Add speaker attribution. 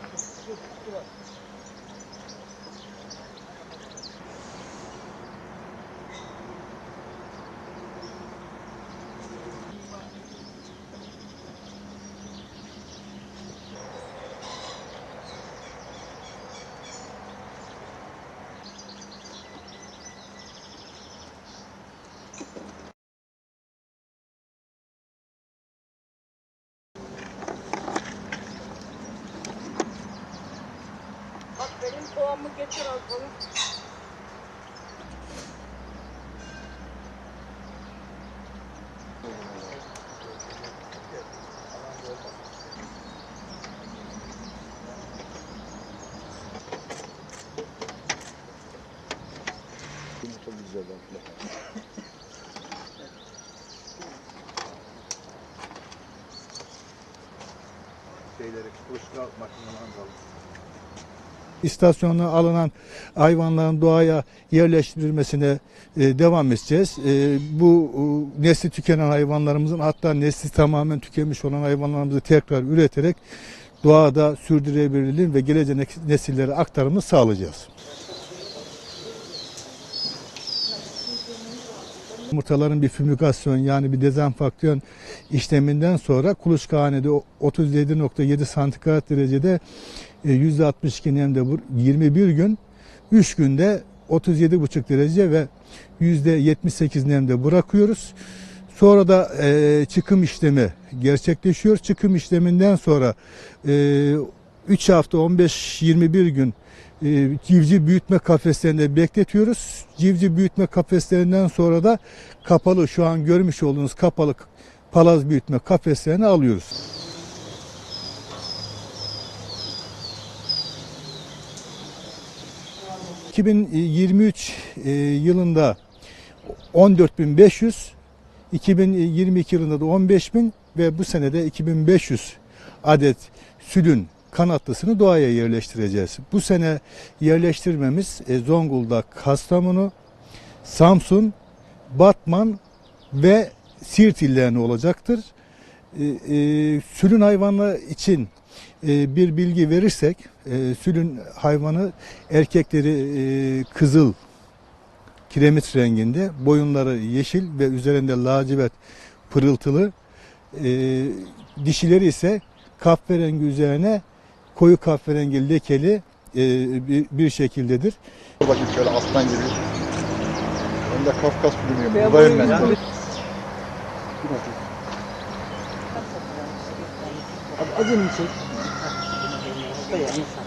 Speaker 1: く。Kovamı getir al bana.
Speaker 2: Çok güzel. Şeyleri kuşlar makinelerini alalım.
Speaker 3: İstasyona alınan hayvanların doğaya yerleştirilmesine e, devam edeceğiz. E, bu e, nesli tükenen hayvanlarımızın hatta nesli tamamen tükenmiş olan hayvanlarımızı tekrar üreterek doğada sürdürülebilirliğin ve gelecek nesillere aktarımı sağlayacağız. Yumurtaların bir fümigasyon yani bir dezenfeksiyon işleminden sonra kuluçkahanede o 37.7 santigrat derecede e, %62 nemde vur- 21 gün 3 günde 37,5 derece ve %78 nemde bırakıyoruz. Sonra da e, çıkım işlemi gerçekleşiyor. Çıkım işleminden sonra e, 3 hafta 15-21 gün e, civciv büyütme kafeslerinde bekletiyoruz. Civciv büyütme kafeslerinden sonra da kapalı şu an görmüş olduğunuz kapalı palaz büyütme kafeslerini alıyoruz. ...2023 e, yılında 14.500, 2022 yılında da 15.000 ve bu senede 2500 adet sülün kanatlısını doğaya yerleştireceğiz. Bu sene yerleştirmemiz e, Zonguldak, Kastamonu, Samsun, Batman ve Siirt illerine olacaktır. E, e, sülün hayvanı için bir bilgi verirsek, sülün hayvanı erkekleri kızıl, kiremit renginde, boyunları yeşil ve üzerinde lacivert pırıltılı, e, dişileri ise kahverengi üzerine koyu kahverengi lekeli e, bir, bir şekildedir.
Speaker 2: Bakayım şöyle aslan gibi. Ben de Kafkas
Speaker 1: boyun-
Speaker 2: ben.
Speaker 1: boyun- Abi acını çek. Dayan insan.